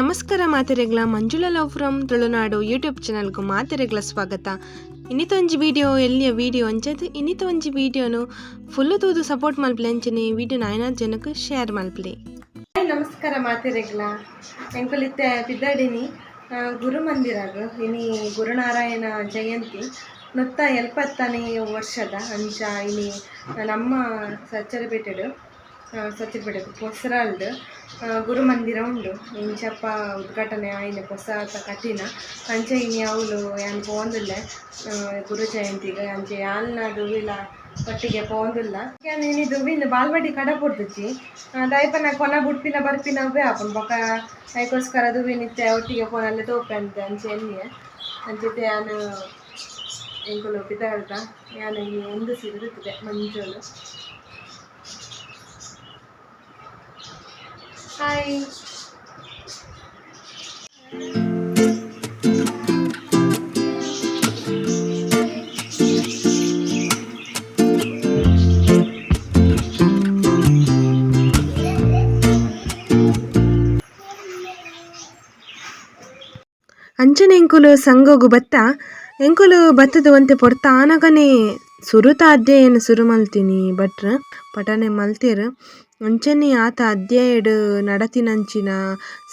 ನಮಸ್ಕಾರ ಮಾತೆರೆಗ್ಲ, Manjula love from Tulunadu YouTube ಚಾನಲ್ಗೂ ಮಾತೆರೆಗ್ಲ ಸ್ವಾಗತ. ಇನ್ನಿತ ಒಂಜಿ ವಿಡಿಯೋ, ಎಲ್ಲಿಯ ವಿಡಿಯೋ ಅಂಚದು ಇನ್ನಿತ ಒಂಜಿ ವಿಡಿಯೋನು ಫುಲ್ಲು ತೂದು ಸಪೋರ್ಟ್ ಮಲ್ಪಲೆ ಅಂಚನೆ ವಿಡಿಯೋ ನಾಯ್ನ ಜನಕ್ಕೆ ಶೇರ್ ಮಲ್ಪಲೆ. ನಮಸ್ಕಾರ ಮಾತೆರೆಗ್ಲ. ಎಂಕುಲಿತ್ತೆ ಬಿದ್ದಾಡಿನಿ ಗುರುಮಂದಿರಾಗ, ಇನಿ ಗುರುನಾರಾಯಣ ಜಯಂತಿ. ನೊತ್ತ ಎಲ್ಪತ್ತನೇ ವರ್ಷದ ಅಂಚ ಇನಿ ನಮ್ಮ ಸಚ್ಚರಪೇಟೆಡು ಸಚ್ಚರಪೇಟೆ ಗುರು ಗುರುಮಂದಿರ ಉಂಡು ಇಂಚಪ್ಪ ಉದ್ಘಾಟನೆ ಆಯ್ನ ಹೊಸ ಕಟ್ಟಿನ ಅಂಚೆ ಇನಿ ಅವಳು ಯಾನ್ ಪೋಂದಿಲ್ಲ ಗುರು ಜಯಂತಿಗೆ ಅಂಚೆ ಯಾಲ್ನ ದುವಿಲ ಒಟ್ಟಿಗೆ ಪೋಂದಿಲ್ಲ ಯಾನ್ ಇನಿ ದುವಿನ ಬಾಲ್ವಾಡಿ ಕಡ ಪೊಡ್ದುಚ್ಚಿ ದಯಪನ ಕೊನ ಬುಡ್ಪಿನ ಬರ್ಪಿನ ಅವೇ ಆಪುಂಡು ಬೊಕ ಅದಕ್ಕೋಸ್ಕರ ನಿತ್ಯ ಒಟ್ಟಿಗೆ ಫೋನಲ್ಲಿ ತೋಪೆ ಅಂತ ಅಂಚೆ ಎನ್ನಿಯೆ ಅಂಚಿತ್ತೆ ನಾನು ಎಂಕುಲು ಬಿದ್ದಾಡ್ದ ನಾನು ಒಂದು ಸಿಗುತ್ತದೆ ಮಂಜುಳು. ಹಾಯ್ ಅಂಚನೆ ಎಂಕುಲು ಸಂಗೋಗು ಬತ್ತ ಎಂಕುಲು ಬತ್ತದ ಒಂತೆ ಪೊರ್ತ ಆನಗನೆ ಸುರುತ ಅಧ್ಯಯನ ಸುರು ಮಲ್ತೀನಿ ಭಟ್ರ ಪಠನೆ ಮಲ್ತೆರ್, ಅಂಚನೆ ಆತ ಅಧ್ಯಾಯಡ್ ನಡತಿನಂಚಿನ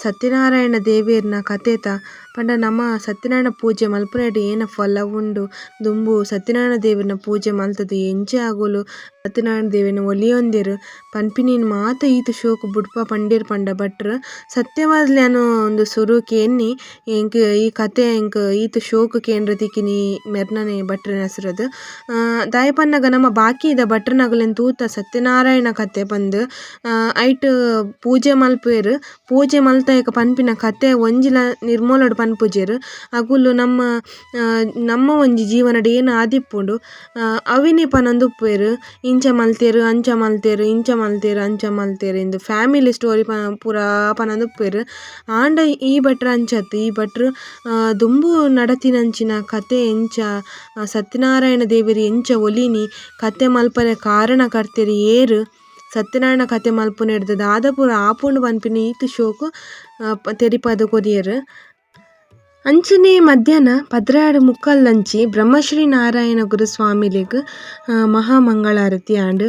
ಸತ್ಯನಾರಾಯಣ ದೇವೇರ್ನ ಕಥೆತ, ಪಂಡ ನಮ ಸತ್ಯನಾರಾಯಣ ಪೂಜೆ ಮಲ್ಪುನಡ್ ಏನ ಫಲ ಉಂಡು ದುಂಬು ಸತ್ಯನಾರಾಯಣ ದೇವೆರ್ನ ಪೂಜೆ ಮಲ್ತದು ಎಂಚೆ ಆಗೊಲು? ಸತ್ಯನಾರಾಯಣ ದೇವೆರ್ನ ಒಲಿಯೊಂದೆರ್, ಪನ್ಪಿನಿನ್ ಮಾತ ಈತ ಶೋಕು ಬುಡ್ಪ ಪಂಡೆರ್ ಪಂಡ ಭಟ್ರ್, ಸತ್ಯವಾದ್ಲೆ ಅನು ಒಂದು ಸುರುಕೆ ಎನ್ನಿ ಎಂಕ್ ಈ ಕತೆ ಎಂಕ್ ಈತ ಶೋಕ ಕೇಂದ್ರ ತಿಕ್ಕಿನಿ ಮೆರ್ನನೆ ಭಟ್ರನ ಹೆಸರದು. ದಾಯೆ ಪನ್ನಗ ನಮ್ಮ ಬಾಕಿ ಇದ ಭಟ್ರನಗಲೆನ್ ತೂತ ಸತ್ಯನಾರಾಯಣ ಕಥೆ ಪಂದ್ ಐಟ್ ಪೂಜೆ ಮಲ್ಪುವೆರ್. ಪೂಜೆ ಮಲ್ತಾಯಕ ಪನ್ಪಿನ ಕಥೆ ಒಂಜಿಲ ನಿರ್ಮೂಲಡ್ ಪನ್ಪುಜೆರ್. ಅಗುಲು ನಮ್ಮ ನಮ್ಮ ಒಂಜಿ ಜೀವನಡ್ ಏನ್ ಆದಿಪ್ಪುಂಡು. ಅವಿನಿ ಪನೊಂದುಪ್ಪುವೆರ್. ಇಂಚ ಮಲ್ತೆರ್, ಅಂಚ ಮಲ್ತೆರ್, ಇಂಚ ಮಲ್ತೆರ್, ಅಂಚ ಮಲ್ತೆರ್ ಇಂದ್ ಫ್ಯಾಮಿಲಿ ಸ್ಟೋರಿ ಪ, ಪೂರ ಪನೊಂದುಪ್ಪುವೆರ್. ಆಂಡ ಈ ಭಟ್ರ ಅಂಚತ್ ಈ ಭಟ್ರ್ ದುಂಬು ನಡತಿನಂಚಿನ ಕಥೆ ಎಂಚ ಸತ್ಯನಾರಾಯಣ ದೇವೆರ್ ಎಂಚ ಒಲಿನಿ. ಕಥೆ ಮಲ್ಪರೆ ಕಾರಣ ಕಾರಣಕರ್ತೆರ್ ಏರ್ ಸತ್ಯನಾರಾಯಣ ಕಥೆ ಮಲ್ಪುನೆಡ್ದ್ ದಾದ ಪೂರ ಆಪುಂಡು ಪನ್ಪಿನ ಈತ್ ಶೋಕು ತೆರಿಪದ ಕೊರಿಯರ್ ಅಂಚನೆ ಮಧ್ಯಾಹ್ನ ಪದ್ರಾಡ್ ಮುಕ್ಕಲ್ಲಂಚಿ ಬ್ರಹ್ಮಶ್ರೀ ನಾರಾಯಣ ಗುರುಸ್ವಾಮಿಲೆಗ್ ಮಹಾಮಂಗಳಾರತಿ ಆಂಡ್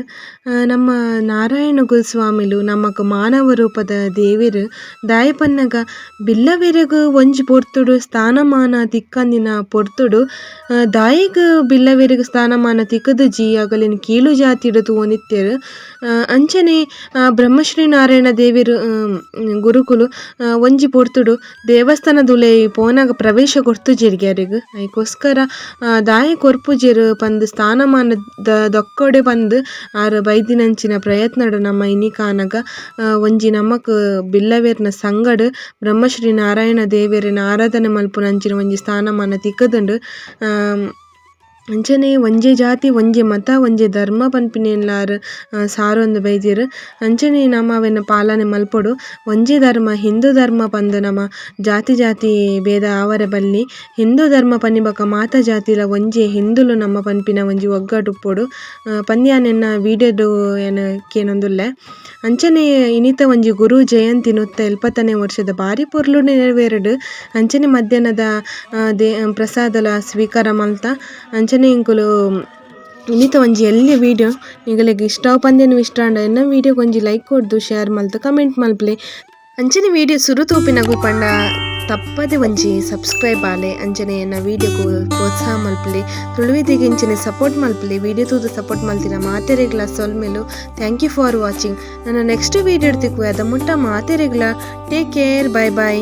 ನಮ್ಮ ನಾರಾಯಣ ಗುರುಸ್ವಾಮಿಲು ನಮಕ್ ಮಾನವ ರೂಪದ ದೇವೆರ್ ದಾಯಪನ್ನಗ ಬಿಲ್ಲವೆರೆಗ್ ಒಂಜಿ ಪೊರ್ತುಡು, ಸ್ಥಾನಮಾನ ತಿಕ್ಕಂದಿನ ಪೊರ್ತುಡು ದಾಯೆಗ್ ಬಿಲ್ಲವೆರೆಗ್ ಸ್ಥಾನಮಾನ ತಿಕ್ಕದು ಜಿ ಅಕಲೆನ್ ಕೀಳು ಜಾತಿಡ್ ತೂವೊಂದಿತ್ತೆರ್ ಅಂಚನೆ ಬ್ರಹ್ಮಶ್ರೀ ನಾರಾಯಣ ದೇವೆರ್ ಗುರುಕುಲು ಒಂಜಿ ಪೊರ್ತುಡು ದೇವಸ್ಥಾನದುಲೆ ಪೋನಗ ಪ್ರವೇಶ ಕೊರ್ತುಜೆರ್ ಐಕೋಸ್ಕರ ದಾಯೆ ಕೊರ್ಪುಜೆರ್ ಪಂದ್ ಸ್ಥಾನಮಾನದ ದೊಕ್ಕೊಡೆ ಪಂದ್ ಆರ್ ಬೈದಿನಂಚಿನ ಪ್ರಯತ್ನಡ್ ನಮ್ಮ ಇನಿಕಾನಗ ಒಂಜಿ ನಮಕ್ ಬಿಲ್ಲವೆರ್ನ ಸಂಗಡ್ ಬ್ರಹ್ಮಶ್ರೀ ನಾರಾಯಣ ದೇವೆರ್ನ ಆರಾಧನೆ ಮಲ್ಪುನಂಚಿನ ಒಂಜಿ ಸ್ಥಾನಮಾನ ತಿಕ್ಕುದುಂಡು ಅಂಚನೆ ಒಂಜೆ ಜಾತಿ, ಒಂಜೆ ಮತ, ಒಂಜೆ ಧರ್ಮ ಪನ್ಪಿನೆನ್ಲಾರ್ ಸಾರೊಂದು ಬೈದೆರ್. ಅಂಚನೆ ನಮ ಅವೆನ್ ಪಾಲನೆ ಮಲ್ಪೊಡು. ಒಂಜೆ ಧರ್ಮ, ಹಿಂದೂ ಧರ್ಮ ಪಂದ್ ನಮ ಜಾತಿ ಜಾತಿ ಭೇದ ಆವರೆ ಬಲ್ಲಿ. ಹಿಂದೂ ಧರ್ಮ ಪನ್ನಿಬಕ ಮಾತ ಜಾತಿಲ ಒಂಜೆ ಹಿಂದುಲು ನಮ್ಮ ಪನ್ಪಿನ ಒಂಜಿ ಒಗ್ಗಟ್ಟು ಉಪ್ಪೊಡು ಪಂದ್ಯಾನ್ ಎನ್ನ ವಿಡಿಯೋಡು ಎನ್ ಕೇನೊಂದುಲ್ಲೆ. ಅಂಚನೆ ಇನಿತ ಒಂಜಿ ಗುರು ಜಯಂತಿ ನುತ್ತ ಎಲ್ಪತ್ತನೆ ವರ್ಷದ ಬಾರಿ ಪೊರ್ಲು ನೆರವೇರಡ್. ಅಂಚನೆ ಮಧ್ಯಾಹ್ನದ ದೇ, ಪ್ರಸಾದಲ ಸ್ವೀಕಾರ ಮಲ್ತ. ಅಂಚನೆ ಇಂಕುಲು ಇನ್ನಿತ ಒಂಜಿ ಎಲ್ಯ ವೀಡಿಯೋ, ನಿಗಲೆಗ್ ಇಷ್ಟ ಪಂದ್ಯನು ಇಷ್ಟ ಆಂಡ ಎನ್ನ ವಿಡಿಯೋಗ್ ಒಂಜಿ ಲೈಕ್ ಕೊಡ್ದು ಶೇರ್ ಮಲ್ತ್ ಕಮೆಂಟ್ ಮಲ್ಪ್ಲೆ. ಅಂಚನೆ ವಿಡಿಯೋ ಸುರು ತೋಪಿನ ಪಂಡ, ತಪ್ಪದೆ ಒಂಜಿ ಸಬ್ಸ್ಕ್ರೈಬ್ ಆಲೆ. ಅಂಚನೆ ಎನ್ನ ವಿಡಿಯೋಗು ಪ್ರೋತ್ಸಾಹ ಮಲ್ಪಲಿ. ತುಳುವಿದಿಗೆ ಇಂಚನೆ ಸಪೋರ್ಟ್ ಮಲ್ಪಲಿ. ವಿಡಿಯೋ ತೂದು ಸಪೋರ್ಟ್ ಮಲ್ತಿನ ಮಾತೆರೆಗ್ಲ ಸೊಲ್ಮೆಲು. ಥ್ಯಾಂಕ್ ಯು ಫಾರ್ ವಾಚಿಂಗ್ ನನ್ನ ನೆಕ್ಸ್ಟ್ ವಿಡಿಯೋ ತಿಕ್ಕು ಅದ ಮುಟ್ಟ ಮಾತೆರೆಗ್ಲ ಟೇಕ್ ಕೇರ್ ಬೈ ಬಾಯ್